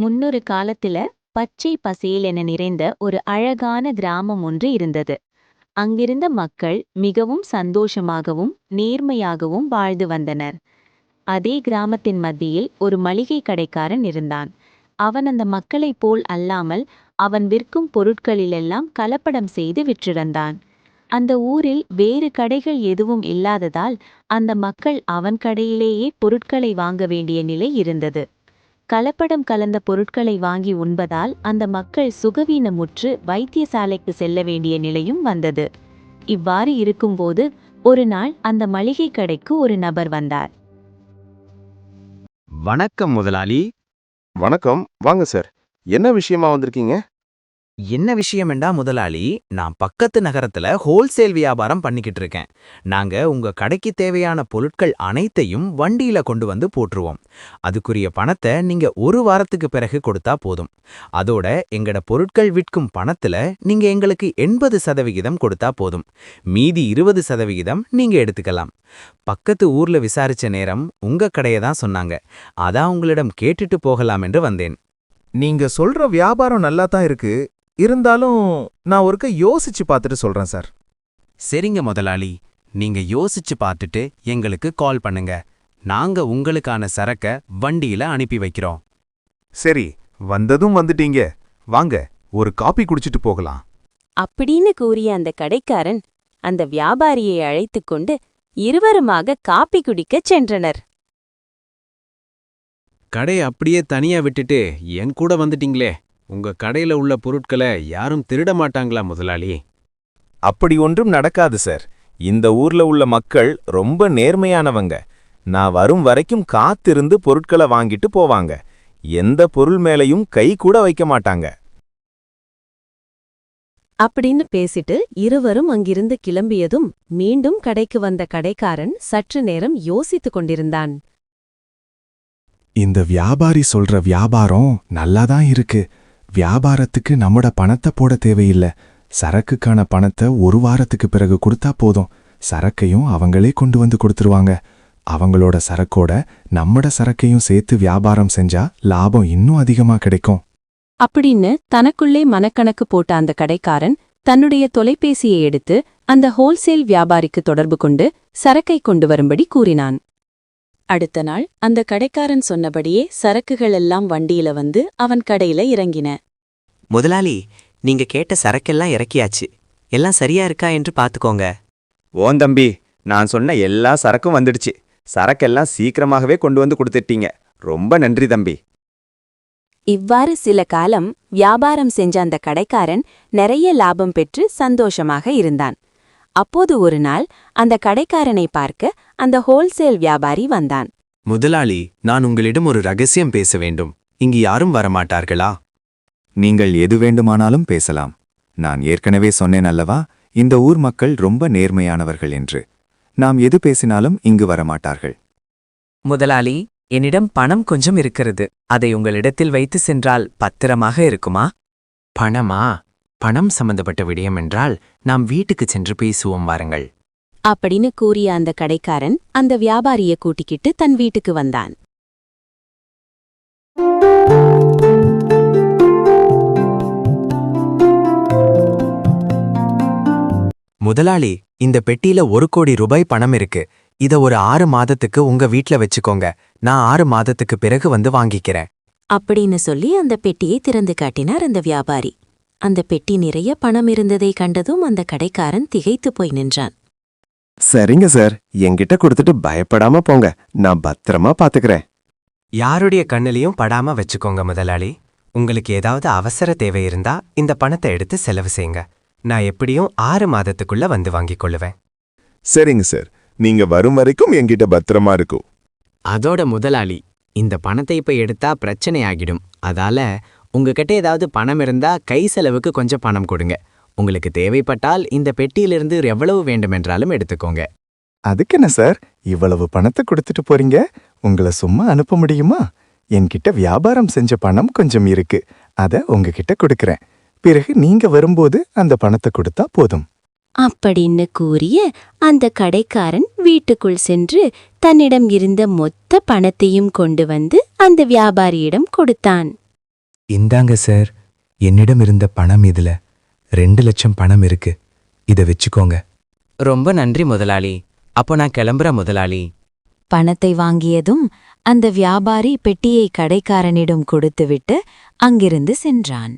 முன்னொரு காலத்துல பச்சை பசேலென நிறைந்த ஒரு அழகான கிராமம் ஒன்று இருந்தது. அங்கிருந்த மக்கள் மிகவும் சந்தோஷமாகவும் நேர்மையாகவும் வாழ்ந்து வந்தனர். அதே கிராமத்தின் மத்தியில் ஒரு மளிகை கடைக்காரன் இருந்தான். அவன் அந்த மக்களைப் போல் அல்லாமல் அவன் விற்கும் பொருட்களிலெல்லாம் கலப்படம் செய்து விற்றிருந்தான். அந்த ஊரில் வேறு கடைகள் எதுவும் இல்லாததால் அந்த மக்கள் அவன் கடையிலேயே பொருட்களை வாங்க வேண்டிய நிலை இருந்தது. கலப்படம் கலந்த பொருட்களை வாங்கி உண்பதால் அந்த மக்கள் சுகவீனமுற்று வைத்தியசாலைக்கு செல்ல வேண்டிய நிலையும் வந்தது. இவ்வாறு இருக்கும்போது ஒரு நாள் அந்த மளிகை கடைக்கு ஒரு நபர் வந்தார். வணக்கம் முதலாளி. வணக்கம். வாங்க சார். என்ன விஷயமா வந்திருக்கீங்க? என்ன விஷயமெண்டா முதலாளி? நான் பக்கத்து நகரத்துல ஹோல்சேல் வியாபாரம் பண்ணிக்கிட்டு இருக்கேன். நாங்க உங்க கடைக்கு தேவையான பொருட்கள் அனைத்தையும் வண்டியில கொண்டு வந்து போட்டுருவோம். அதுக்குரிய பணத்தை நீங்க ஒரு வாரத்துக்கு பிறகு கொடுத்தா போதும். அதோட எங்கட பொருட்கள் விற்கும் பணத்துல நீங்க எங்களுக்கு எண்பது சதவிகிதம் கொடுத்தா போதும். மீதி இருபது சதவிகிதம் நீங்க எடுத்துக்கலாம். பக்கத்து ஊர்ல விசாரிச்ச நேரம் உங்க கடையை தான் சொன்னாங்க. அதான் உங்களிடம் கேட்டுட்டு போகலாம் என்று வந்தேன். நீங்க சொல்ற வியாபாரம் நல்லா தான் இருக்கு. இருந்தாலும் நான் ஒருக்க யோசிச்சு பார்த்துட்டு சொல்றேன் சார். சரிங்க முதலாளி. நீங்க யோசிச்சு பார்த்துட்டு எங்களுக்கு கால் பண்ணுங்க. நாங்க உங்களுக்கான சரக்க வண்டியில அனுப்பி வைக்கிறோம். சரி வந்ததும் வந்துட்டீங்க. வாங்க ஒரு காப்பி குடிச்சிட்டு போகலாம். அப்படின்னு கூறிய அந்த கடைக்காரன் அந்த வியாபாரியை அழைத்துக் கொண்டு இருவருமாக காப்பி குடிக்கச் சென்றனர். கடையை அப்படியே தனியா விட்டுட்டு என் கூட வந்துட்டீங்களே. உங்க கடையில உள்ள பொருட்களை யாரும் திருட மாட்டாங்களா முதலாளி? அப்படி ஒன்றும் நடக்காது சார். இந்த ஊர்ல உள்ள மக்கள் ரொம்ப நேர்மையானவங்க. நான் வரும் வரைக்கும் காத்திருந்து பொருட்களை வாங்கிட்டு போவாங்க. எந்த பொருள் மேலையும் கை கூட வைக்க மாட்டாங்க. அப்படின்னு பேசிட்டு இருவரும் அங்கிருந்து கிளம்பியதும் மீண்டும் கடைக்கு வந்த கடைக்காரன் சற்று நேரம் யோசித்துக் கொண்டிருந்தான். இந்த வியாபாரி சொல்ற வியாபாரம் நல்லாதான் இருக்கு. வியாபாரத்துக்கு நம்மோட பணத்தை போட தேவையில்ல. சரக்குக்கான பணத்தை ஒரு வாரத்துக்கு பிறகு கொடுத்தா போதும். சரக்கையும் அவங்களே கொண்டு வந்து கொடுத்துருவாங்க. அவங்களோட சரக்கோட நம்மட சரக்கையும் சேர்த்து வியாபாரம் செஞ்சா லாபம் இன்னும் அதிகமா கிடைக்கும். அப்படின்னு தனக்குள்ளே மனக்கணக்கு போட்ட அந்த கடைக்காரன் தன்னுடைய தொலைபேசியை எடுத்து அந்த ஹோல்சேல் வியாபாரிக்கு தொடர்பு கொண்டு சரக்கை கொண்டு வரும்படி கூறினான். அடுத்த நாள் அந்த கடைக்காரன் சொன்னபடியே சரக்குகள் எல்லாம் வண்டியில வந்து அவன் கடையில இறங்கின. முதலாளி நீங்க கேட்ட சரக்கெல்லாம் இறக்கியாச்சு. எல்லாம் சரியா இருக்கா என்று பாத்துக்கோங்க ஓன் தம்பி நான் சொன்ன எல்லா சரக்கும் வந்துடுச்சு. சரக்கெல்லாம் சீக்கிரமாகவே கொண்டு வந்து கொடுத்துட்டீங்க. ரொம்ப நன்றி தம்பி. இவ்வாறு சில காலம் வியாபாரம் செஞ்ச அந்த கடைக்காரன் நிறைய லாபம் பெற்று சந்தோஷமாக இருந்தான். அப்போது ஒரு நாள் அந்த கடைக்காரனை பார்க்க அந்த ஹோல்சேல் வியாபாரி வந்தான். முதலாளி நான் உங்களிடம் ஒரு ரகசியம் பேச வேண்டும். இங்கு யாரும் வரமாட்டார்களா? நீங்கள் எது வேண்டுமானாலும் பேசலாம். நான் ஏற்கனவே சொன்னேன் அல்லவா இந்த ஊர் மக்கள் ரொம்ப நேர்மையானவர்கள் என்று. நாம் எது பேசினாலும் இங்கு வரமாட்டார்கள். முதலாளி என்னிடம் பணம் கொஞ்சம் இருக்கிறது. அதை உங்களிடத்தில் வைத்து சென்றால் பத்திரமாக இருக்குமா? பணமா? பணம் சம்பந்தப்பட்ட விடயம் என்றால் நாம் வீட்டுக்கு சென்று பேசுவோம் வாருங்கள். அப்படின்னு கூறிய அந்த கடைக்காரன் அந்த வியாபாரிய கூட்டிக்கிட்டு தன் வீட்டுக்கு வந்தான். முதலாளி இந்த பெட்டியில ஒரு கோடி ரூபாய் பணம் இருக்கு. இத ஒரு ஆறு மாதத்துக்கு உங்க வீட்ல வச்சுக்கோங்க. நான் ஆறு மாதத்துக்கு பிறகு வந்து வாங்கிக்கிறேன். அப்படின்னு சொல்லி அந்த பெட்டியை திறந்து காட்டினார் அந்த வியாபாரி. அந்த பெட்டி நிறைய பணம் இருந்ததை கண்டதும் அந்த கடைக்காரன் திகைத்து போய் நின்றான். சரிங்க சார். என்கிட்ட கொடுத்துட்டு பயப்படாம போங்க. நான் பத்திரமா பாத்துக்கிறேன். யாருடைய கண்ணிலையும் படாம வச்சுக்கோங்க முதலாளி. உங்களுக்கு ஏதாவது அவசர தேவை இருந்தா இந்த பணத்தை எடுத்து செலவு செய்யுங்க. நான் எப்படியும் ஆறு மாதத்துக்குள்ள வந்து வாங்கிக் கொள்ளுவேன். சரிங்க சார். நீங்க வரும் வரைக்கும் என்கிட்ட பத்திரமா இருக்கும் அதோட முதலாளி இந்த பணத்தை இப்ப எடுத்தா பிரச்சனை ஆகிடும் அதால உங்ககிட்ட ஏதாவது பணம் இருந்தா கை செலவுக்கு கொஞ்சம் பணம் கொடுங்க. உங்களுக்கு தேவைப்பட்டால் இந்த பெட்டியிலிருந்து எவ்வளவு வேண்டுமென்றாலும் எடுத்துக்கோங்க. அதுக்கு என்ன சார்? இவ்வளவு பணத்தை கொடுத்துட்டு போறீங்க? உங்களை சும்மா அனுப்ப முடியுமா? என்கிட்ட வியாபாரம் செஞ்ச பணம் கொஞ்சம் இருக்கு. அத உங்ககிட்ட கொடுக்கறேன். பிறகு நீங்க வரும்போது அந்த பணத்தை கொடுத்தா போதும். அப்படின்னு கூறிய அந்த கடைக்காரன் வீட்டுக்குள் சென்று தன்னிடம் இருந்த மொத்த பணத்தையும் கொண்டு வந்து அந்த வியாபாரியிடம் கொடுத்தான். இந்தாங்க சார் என்னிடம் இருந்த பணம் இதுல. ரெண்டு லட்சம் பணம் இருக்கு. இத வச்சுக்கோங்க. ரொம்ப நன்றி முதலாளி. அப்போ நான் கிளம்புறேன் முதலாளி. பணத்தை வாங்கியதும் அந்த வியாபாரி பெட்டியை கடைக்காரனிடம் கொடுத்துவிட்டு அங்கிருந்து சென்றான்.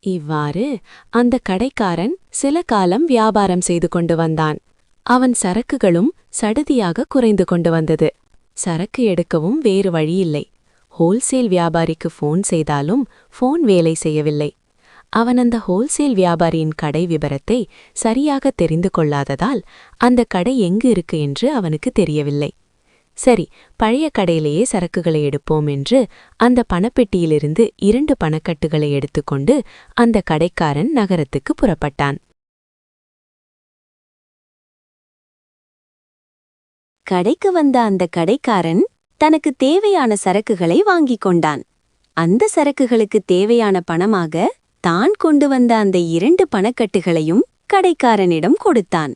இவ்வாறு அந்த கடைக்காரன் சில காலம் வியாபாரம் செய்து கொண்டு வந்தான். அவன் சரக்குகளும் சடுதியாக குறைந்து கொண்டு வந்தது. சரக்கு எடுக்கவும் வேறு வழியில்லை. ஹோல்சேல் வியாபாரிக்கு ஃபோன் செய்தாலும் ஃபோன் வேலை செய்யவில்லை. அவன் அந்த ஹோல்சேல் வியாபாரியின் கடை விபரத்தை சரியாக தெரிந்து கொள்ளாததால் அந்த கடை எங்கு இருக்கு என்று அவனுக்கு தெரியவில்லை. சரி பழைய கடையிலேயே சரக்குகளை எடுப்போம் என்று அந்த பணப்பெட்டியிலிருந்து இரண்டு பணக்கட்டுகளை எடுத்துக்கொண்டு அந்த கடைக்காரன் நகரத்துக்கு புறப்பட்டான். கடைக்கு வந்த அந்த கடைக்காரன் தனக்கு தேவையான சரக்குகளை வாங்கிக் கொண்டான். அந்த சரக்குகளுக்கு தேவையான பணமாக தான் கொண்டு வந்த அந்த இரண்டு பணக்கட்டுகளையும் கடைக்காரனிடம் கொடுத்தான்.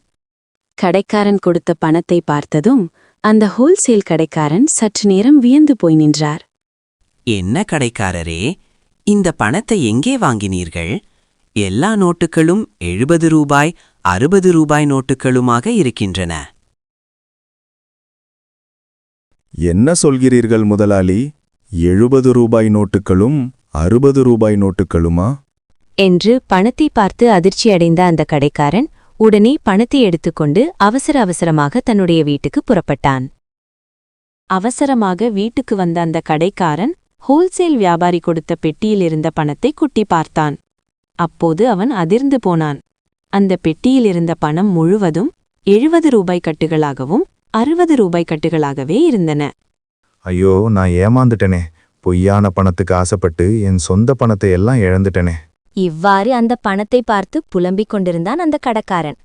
கடைக்காரன் கொடுத்த பணத்தை பார்த்ததும் அந்த ஹோல்சேல் கடைக்காரன் சற்று நேரம் வியந்து போய் நின்றார். என்ன கடைக்காரரே இந்த பணத்தை எங்கே வாங்கினீர்கள்? எல்லா நோட்டுகளும் எழுபது ரூபாய் அறுபது ரூபாய் நோட்டுகளுமாக இருக்கின்றன. என்ன சொல்கிறீர்கள் முதலாளி? எழுபது ரூபாய் நோட்டுகளும் அறுபது ரூபாய் நோட்டுகளுமா என்று பணத்தை பார்த்து அதிர்ச்சியடைந்த அந்த கடைக்காரன் உடனே பணத்தை எடுத்துக்கொண்டு அவசர அவசரமாக தன்னுடைய வீட்டுக்கு புறப்பட்டான். அவசரமாக வீட்டுக்கு வந்த அந்த கடைக்காரன் ஹோல்சேல் வியாபாரி கொடுத்த பெட்டியில் இருந்த பணத்தை குட்டி பார்த்தான். அப்போது அவன் அதிர்ந்து போனான். அந்த பெட்டியில் இருந்த பணம் முழுவதும் எழுபது ரூபாய் கட்டுகளாகவும் அறுபது ரூபாய் கட்டுகளாகவே இருந்தன. ஐயோ நான் ஏமாந்துட்டனே. பொய்யான பணத்துக்கு ஆசைப்பட்டு என் சொந்த பணத்தை எல்லாம் இழந்துட்டனே. இவ்வாறு அந்த பணத்தை பார்த்து புலம்பிக் கொண்டிருந்தான் அந்த கடக்காரன்.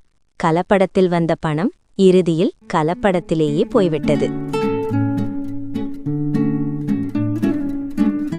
கலப்படத்தில் வந்த பணம் இறுதியில் கலப்படத்திலேயே போய்விட்டது.